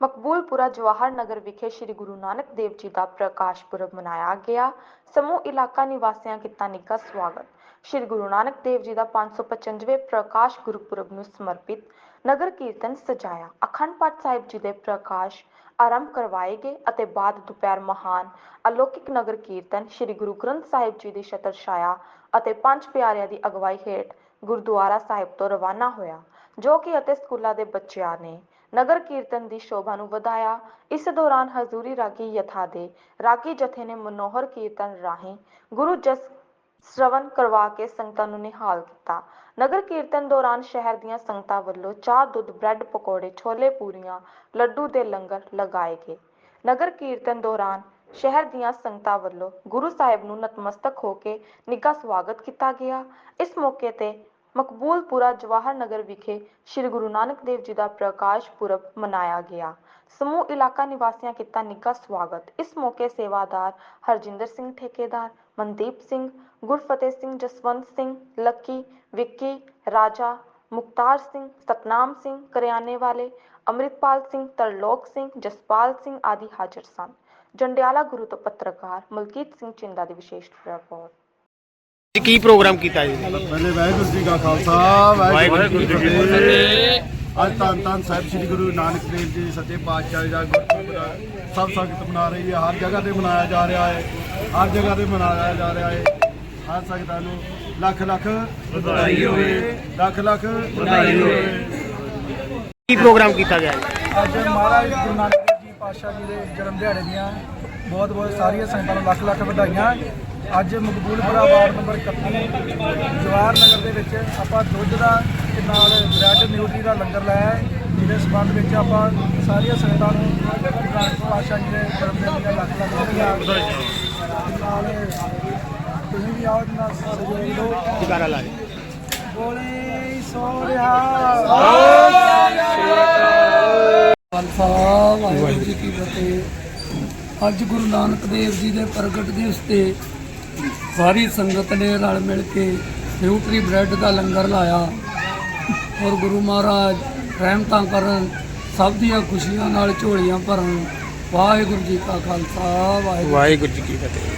ਮਕਬੂਲਪੁਰਾ ਜਵਾਹਰ ਨਗਰ ਵਿਖੇ ਸ੍ਰੀ ਗੁਰੂ ਨਾਨਕ ਦੇਵ ਜੀ ਦਾ ਪ੍ਰਕਾਸ਼ ਪੁਰਬ ਮਨਾਇਆ ਗਿਆ। ਸਮੂਹ ਇਲਾਕਾ ਨਿਵਾਸੀਆਂ ਕੀਤਾ ਨਿੱਘਾ ਸਵਾਗਤ। ਸ੍ਰੀ ਗੁਰੂ ਨਾਨਕ ਦੇਵ ਜੀ ਦਾ 555ਵੇਂ ਪ੍ਰਕਾਸ਼ ਗੁਰਪੁਰਬ ਨੂੰ ਸਮਰਪਿਤ ਨਗਰ ਕੀਰਤਨ ਸਜਾਇਆ। ਅਖੰਡ ਪਾਠ ਸਾਹਿਬ ਜੀ ਦੇ ਪ੍ਰਕਾਸ਼ ਆਰੰਭ ਕਰਵਾਏ ਗਏ ਅਤੇ ਬਾਅਦ ਦੁਪਹਿਰ ਮਹਾਨ ਅਲੌਕਿਕ ਨਗਰ ਕੀਰਤਨ ਸ੍ਰੀ ਗੁਰੂ ਗ੍ਰੰਥ ਸਾਹਿਬ ਜੀ ਦੀ ਛਤਰ ਛਾਇਆ ਅਤੇ ਪੰਜ ਪਿਆਰਿਆਂ ਦੀ ਅਗਵਾਈ ਹੇਠ ਗੁਰਦੁਆਰਾ ਸਾਹਿਬ ਤੋਂ ਰਵਾਨਾ ਹੋਇਆ, ਜੋ ਕਿ ਅਤੇ ਸਕੂਲਾਂ ਦੇ ਬੱਚਿਆਂ ਨੇ ਨਗਰ ਕੀਰਤਨ ਦੀ ਸ਼ੋਭਾ ਨੂੰ ਵਧਾਇਆ। ਇਸ ਦੌਰਾਨ ਹਜ਼ੂਰੀ ਰਾਗੀ ਯਥਾ ਦੇ ਰਾਗੀ ਜਥੇ ਨੇ ਮਨੋਹਰ ਕੀਰਤਨ ਰਾਹੀਂ ਗੁਰੂ ਜਸ ਸ਼ਰਵਨ ਕਰਵਾ ਕੇ ਸੰਗਤਾਂ ਨੂੰ ਨਿਹਾਲ ਕੀਤਾ। ਨਗਰ ਕੀਰਤਨ ਦੌਰਾਨ ਸ਼ਹਿਰ ਦੀਆਂ ਸੰਗਤਾਂ ਵੱਲੋਂ ਚਾਹ, ਦੁੱਧ, ਬ੍ਰੈਡ, ਪਕੌੜੇ, ਛੋਲੇ, ਪੂਰੀਆਂ, ਲੱਡੂ ਦੇ ਲੰਗਰ ਲਗਾਏ ਗਏ। ਨਗਰ ਕੀਰਤਨ ਦੌਰਾਨ ਸ਼ਹਿਰ ਦੀਆਂ ਸੰਗਤਾਂ ਵੱਲੋਂ ਗੁਰੂ ਸਾਹਿਬ ਨੂੰ ਨਤਮਸਤਕ ਹੋ ਕੇ ਨਿੱਘਾ ਸਵਾਗਤ ਕੀਤਾ ਗਿਆ। ਇਸ ਮੌਕੇ ਤੇ ਮਕਬੂਲਪੁਰਾ ਜਵਾਹਰ ਨਗਰ ਵਿਖੇ ਸ੍ਰੀ ਗੁਰੂ ਨਾਨਕ ਦੇਵ ਜੀ ਦਾ ਪ੍ਰਕਾਸ਼ ਪੁਰਬ ਮਨਾਇਆ ਗਿਆ। ਸਮੂਹ ਇਲਾਕਾ ਨਿਵਾਸੀਆਂ ਕੀਤਾ ਨਿੱਘਾ ਸਵਾਗਤ। ਇਸ ਮੌਕੇ ਸੇਵਾਦਾਰ ਹਰਜਿੰਦਰ ਸਿੰਘ ਠੇਕੇਦਾਰ, ਮਨਦੀਪ ਸਿੰਘ, ਗੁਰਫਤਿਹ ਸਿੰਘ ਜਸਵੰਤ ਸਿੰਘ, ਲੱਕੀ, ਵਿੱਕੀ, ਰਾਜਾ, ਮੁਖਤਾਰ ਸਿੰਘ, ਸਤਨਾਮ ਸਿੰਘ, ਕਰਿਆਨੇ ਵਾਲੇ, ਅੰਮ੍ਰਿਤਪਾਲ ਸਿੰਘ, ਤਰਲੋਕ ਸਿੰਘ, ਜਸਪਾਲ ਸਿੰਘ ਆਦਿ ਹਾਜ਼ਰ ਸਨ। ਜੰਡਿਆਲਾ ਗੁਰੂ ਤੋਂ ਪੱਤਰਕਾਰ ਮਲਕੀਤ ਸਿੰਘ ਚਿੰਦਾ ਦੀ ਵਿਸ਼ੇਸ਼ ਰਿਪੋਰਟ। ਜੀ ਕੀ ਪ੍ਰੋਗਰਾਮ ਕੀਤਾ ਜੀ? ਪਹਿਲੇ ਵਾਹਿਗੁਰੂ ਜੀ ਕਾ ਖਾਲਸਾ ਵਾਹਿਗੁਰੂ ਜੀ ਕੀ ਫਤਿਹ। ਅੱਜ ਧੰਨ ਧੰਨ ਸਾਹਿਬ ਸ੍ਰੀ ਗੁਰੂ ਨਾਨਕ ਦੇਵ ਜੀ ਸੱਚੇ ਪਾਤਸ਼ਾਹ ਜੀ ਦਾ ਗੁਰਪੁਰਬ ਦਾ ਸਭ ਸੰਗਤ ਮਨਾ ਰਹੀ ਹੈ। ਹਰ ਜਗ੍ਹਾ ਤੇ ਮਨਾਇਆ ਜਾ ਰਿਹਾ ਹੈ। ਹਰ ਜਗ੍ਹਾ ਤੇ ਮਨਾਇਆ ਜਾ ਰਿਹਾ ਹੈ। ਹਰ ਸੰਗਤਾਂ ਨੂੰ ਲੱਖ ਲੱਖ ਵਧਾਈ ਹੋਵੇ। ਲੱਖ ਲੱਖ ਵਧਾਈ ਹੋਵੇ। ਕੀ ਪ੍ਰੋਗਰਾਮ ਕੀਤਾ ਗਿਆ ਜੀ? ਅੱਜ ਮਹਾਰਾਜ ਗੁਰੂ ਨਾਨਕ ਦੇਵ ਜੀ ਪਾਤਸ਼ਾਹ ਜੀ ਦੇ ਜਨਮ ਦਿਹਾੜੇ ਦੀਆਂ ਬਹੁਤ ਬਹੁਤ ਸਾਰੀਆਂ ਸੰਗਤਾਂ ਨੂੰ ਲੱਖ ਲੱਖ ਵਧਾਈਆਂ। ਅੱਜ ਮਕਬੂਲਪੁਰਾ ਵਾਰਡ ਨੰਬਰ 31 ਜਵਾਹਰ ਨਗਰ ਦੇ ਵਿੱਚ ਆਪਾਂ ਦੁੱਧ ਦਾ ਤੇ ਨਾਲ ਬ੍ਰੈਡ ਨਿਊਟਰੀ ਦਾ ਲੰਗਰ ਲਾਇਆ ਹੈ। ਜਿਹਦੇ ਸਬੰਧ ਵਿੱਚ ਆਪਾਂ ਸਾਰੀਆਂ ਸੰਗਤਾਂ ਨੂੰ ਪਾਤਸ਼ਾਹ ਜੀ ਦੇ ਦਿਨ ਦੀਆਂ ਲੱਖ ਲੱਖ ਵਧਾਈਆਂ ਨਾਲ ਤੁਸੀਂ ਵੀ ਆਓ ਨਾਲ ਸਹਿਯੋਗ ਦਿਓ ਜਕਾਰਾ ਲਾ ਜੀ ਬੋਲੇ ਸੋ ਰਿਹਾ। ਖਾਲਸਾ ਵਾਹਿਗੁਰੂ ਜੀ ਕੀ ਫਤਿਹ। ਅੱਜ ਗੁਰੂ ਨਾਨਕ ਦੇਵ ਜੀ ਦੇ ਪ੍ਰਗਟ ਦਿਵਸ ਤੇ ਸਾਰੀ ਸੰਗਤ ਨੇ ਰਲ ਮਿਲ ਕੇ ਨਿਊਟਰੀ ਬ੍ਰੈਡ ਦਾ ਲੰਗਰ ਲਾਇਆ। ਔਰ ਗੁਰੂ ਮਹਾਰਾਜ ਰਹਿਮਤਾਂ ਕਰਨ, ਸਭ ਦੀਆਂ ਖੁਸ਼ੀਆਂ ਨਾਲ ਝੋਲੀਆਂ ਭਰਨ। ਵਾਹਿਗੁਰੂ ਜੀ ਕਾ ਖਾਲਸਾ, ਵਾਹਿਗੁਰੂ ਵਾਹਿਗੁਰੂ ਜੀ ਕੀ ਫਤਿਹ।